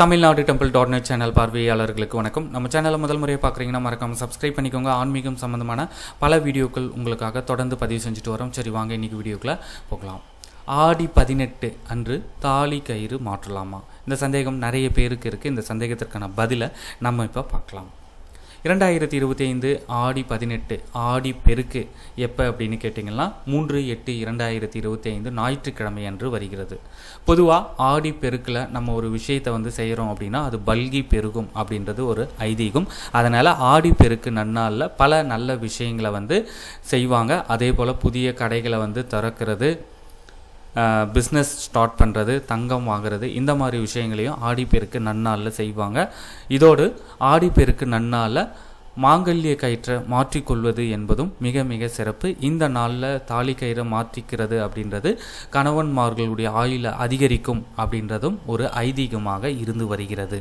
Tamil Nadu temple dot net channel பார்வையாளர்களுக்கு வணக்கம். நம்ம சேனலை முதல் முறையாக பார்க்குறீங்கன்னா மறக்காமல் சப்ஸ்கிரைப் பண்ணிக்கோங்க. ஆன்மீகம் சம்மந்தமான பல வீடியோக்கள் உங்களுக்காக தொடர்ந்து பதிவு செஞ்சுட்டு வரோம். சரி வாங்க இன்றைக்கி வீடியோக்குள்ளே போகலாம். ஆடி பதினெட்டு அன்று தாலி கயிறு மாற்றலாமா? இந்த சந்தேகம் நிறைய பேருக்கு இருக்குது இந்த சந்தேகத்திற்கான பதிலை நம்ம இப்போ பார்க்கலாம். இரண்டாயிரத்தி இருபத்தி ஐந்து ஆடி பதினெட்டு ஆடி பெருக்கு எப்போ அப்படின்னு கேட்டிங்கன்னா மூன்று எட்டு இரண்டாயிரத்தி இருபத்தி ஐந்து ஞாயிற்றுக்கிழமை அன்று வருகிறது. பொதுவாக ஆடி பெருக்கில் நம்ம ஒரு விஷயத்தை வந்து செய்கிறோம் அப்படின்னா அது பல்கி பெருகும் அப்படின்றது ஒரு ஐதீகம். அதனால் ஆடி பெருக்கு நன்னாளில் பல நல்ல விஷயங்களை வந்து செய்வாங்க. அதே போல் புதிய கடைகளை வந்து திறக்கிறது பிஸ்னஸ் ஸ்டார்ட் பண்ணுறது தங்கம் வாங்குறது இந்த மாதிரி விஷயங்களையும் ஆடிப்பெருக்கு நன்னாளில் செய்வாங்க. இதோடு ஆடிப்பெருக்கு நன்னாளில் மாங்கல்ய கயிற்றை மாற்றிக்கொள்வது என்பதும் மிக மிக சிறப்பு. இந்த நாளில் தாலி கயிறை மாற்றிக்கிறது அப்படின்றது கணவன்மார்களுடைய ஆயுளை அதிகரிக்கும் அப்படின்றதும் ஒரு ஐதீகமாக இருந்து வருகிறது.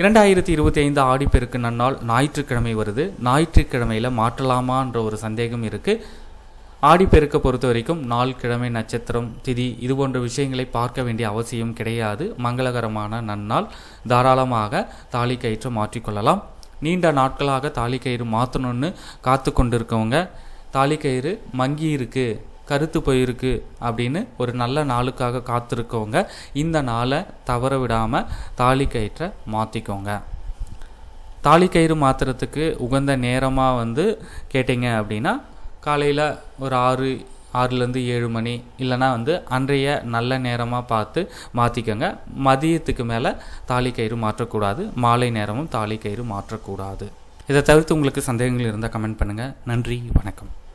இரண்டாயிரத்தி இருபத்தி ஐந்து ஆடிப்பெருக்கு நன்னாள் ஞாயிற்றுக்கிழமை வருது. ஞாயிற்றுக்கிழமையில் மாற்றலாமான்ற ஒரு சந்தேகம் இருக்குது ஆடிப்பெருக்க பொறுத்த வரைக்கும் நாள் கிழமை நட்சத்திரம் திதி இது போன்ற விஷயங்களை பார்க்க வேண்டிய அவசியம் கிடையாது. மங்களகரமான நன்னாள். தாராளமாக தாலி கயிற்று மாற்றிக்கொள்ளலாம் நீண்ட நாட்களாக தாலி கயிறு மாற்றணும்னு காத்து கொண்டிருக்கவங்க தாலி கயிறு மங்கி இருக்கு கருத்து போயிருக்கு அப்படின்னு ஒரு நல்ல நாளுக்காக காத்திருக்கவங்க இந்த நாளை தவற விடாமல் தாலி கயிற்றை மாற்றிக்கோங்க தாலி கயிறு மாற்றுறதுக்கு உகந்த நேரமாக வந்து கேட்டிங்க அப்படின்னா காலையில் ஒரு ஆறு ஆறுலேருந்து ஏழு மணி இல்லைனா வந்து அன்றைய நல்ல நேரமாக பார்த்து மாற்றிக்கோங்க மதியத்துக்கு மேலே தாலி கயிறு மாற்றக்கூடாது. மாலை நேரமும் தாலி கயிறு மாற்றக்கூடாது. இதை தவிர்த்து உங்களுக்கு சந்தேகங்கள் இருந்தால் கமெண்ட் பண்ணுங்கள் நன்றி வணக்கம்.